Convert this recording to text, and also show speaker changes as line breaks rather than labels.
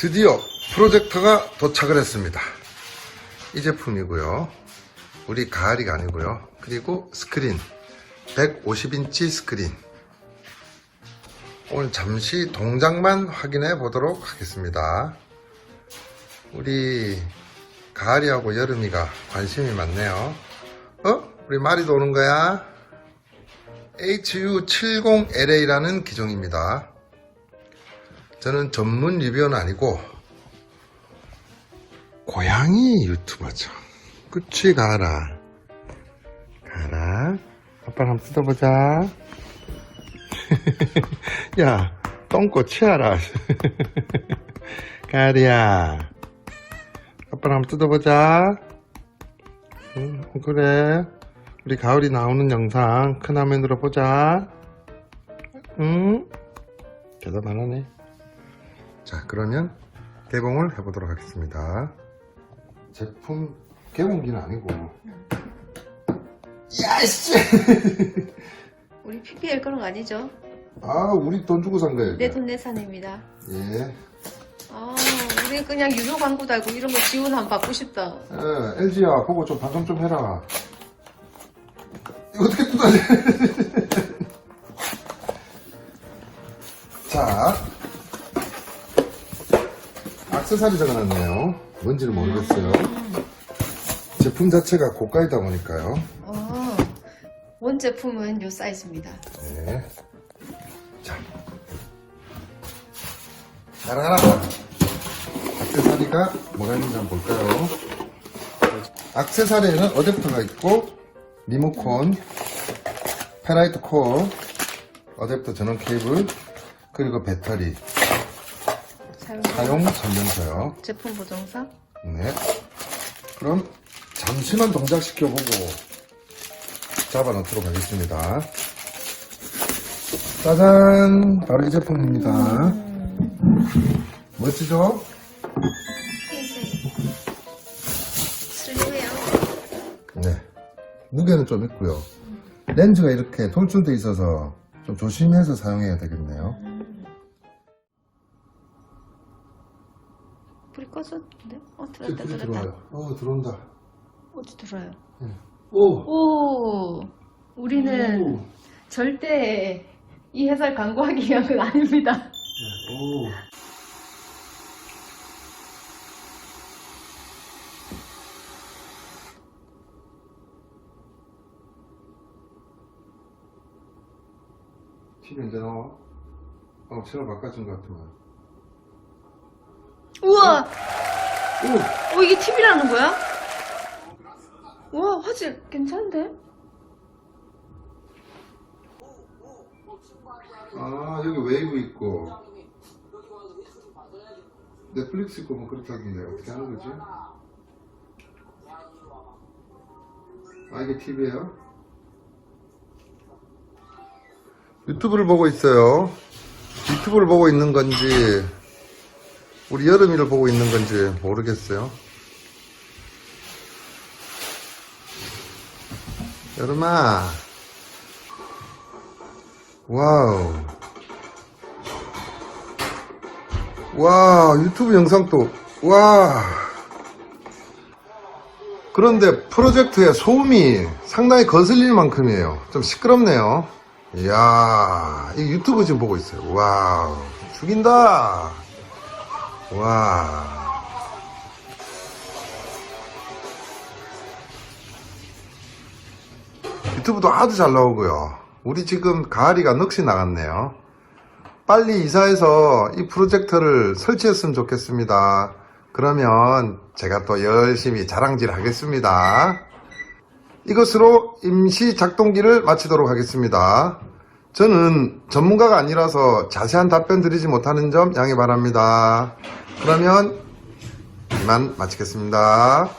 드디어 프로젝터가 도착을 했습니다. 이 제품이고요. 우리 가을이가 아니고요. 그리고 스크린 150인치 스크린 오늘 잠시 동작만 확인해 보도록 하겠습니다. 우리 가을이하고 여름이가 관심이 많네요. 어? 우리 마리도 오는 거야? HU70LA라는 기종입니다. 저는 전문 리뷰어는 아니고 고양이 유튜버죠. 그치 가라. 가라. 아빠랑 한번 뜯어보자. 야, 똥꼬 치아라. 가리야. 아빠랑 한번 뜯어보자. 응, 그래. 우리 가을이 나오는 영상 큰 화면으로 보자. 응? 대답 안 하네. 자, 그러면 개봉을 해보도록 하겠습니다. 제품 개봉기는 아니고. 야씨!
우리 PPL 그런 거 아니죠?
아, 우리 돈 주고 산 거예요.
내. 돈 내산입니다.
예.
아, 우리 그냥 유료 광고 달고 이런 거 지원 한번 받고 싶다.
예, LG야, 보고 좀 반성 좀 해라. 이거 어떻게 뜯어야 돼? 자, 악세사리 적어놨네요. 뭔지는 모르겠어요. 제품 자체가 고가이다 보니까요.
어, 원 제품은 요 사이즈입니다.
네. 자. 나라라. 악세사리가 뭐가 있는지 한번 볼까요? 악세사리에는 어댑터가 있고, 리모콘, 페라이트 콜, 어댑터 전원 케이블, 그리고 배터리,
사용,
사용 설명서요.
제품 보정서.
네. 그럼 잠시만 동작시켜보고 잡아 놓도록 하겠습니다. 짜잔! 바로 이 제품입니다. 멋지죠?
흰색. 슬리해요.
네. 무게는 좀 있고요. 렌즈가 이렇게 돌출돼 있어서 좀 조심해서 사용해야 되겠네요.
불이 꺼졌는데? 어, 들어왔다,
불이
들어왔다.
들어와요. 어, 들어온다.
어디 들어와요?
오!
오, 우리는
오!
절대 이 회사를 광고하기 위한 건 아닙니다.
오! TV 언제 나와? 어, 채널 바꿔준 것 같으면.
우와!
오!
어, 이게 TV라는 거야? 우와, 화질 괜찮은데?
아, 여기 웨이브 있고. 넷플릭스 있고 뭐 그렇다던데. 어떻게 하는 거지? 아, 이게 TV예요 유튜브를 보고 있어요. 유튜브를 보고 있는 건지, 우리 여름이를 보고 있는 건지 모르겠어요. 여름아. 와우. 와, 유튜브 영상도, 와. 그런데 프로젝트의 소음이 상당히 거슬릴 만큼이에요. 좀 시끄럽네요. 이야, 이 유튜브 지금 보고 있어요. 와우. 죽인다. 와. 유튜브도 아주 잘 나오고요. 우리 지금 가을이가 넋이 나갔네요. 빨리 이사해서 이 프로젝터를 설치했으면 좋겠습니다. 그러면 제가 또 열심히 자랑질 하겠습니다. 이것으로 임시 작동기를 마치도록 하겠습니다. 저는 전문가가 아니라서 자세한 답변 드리지 못하는 점 양해 바랍니다. 그러면 이만 마치겠습니다.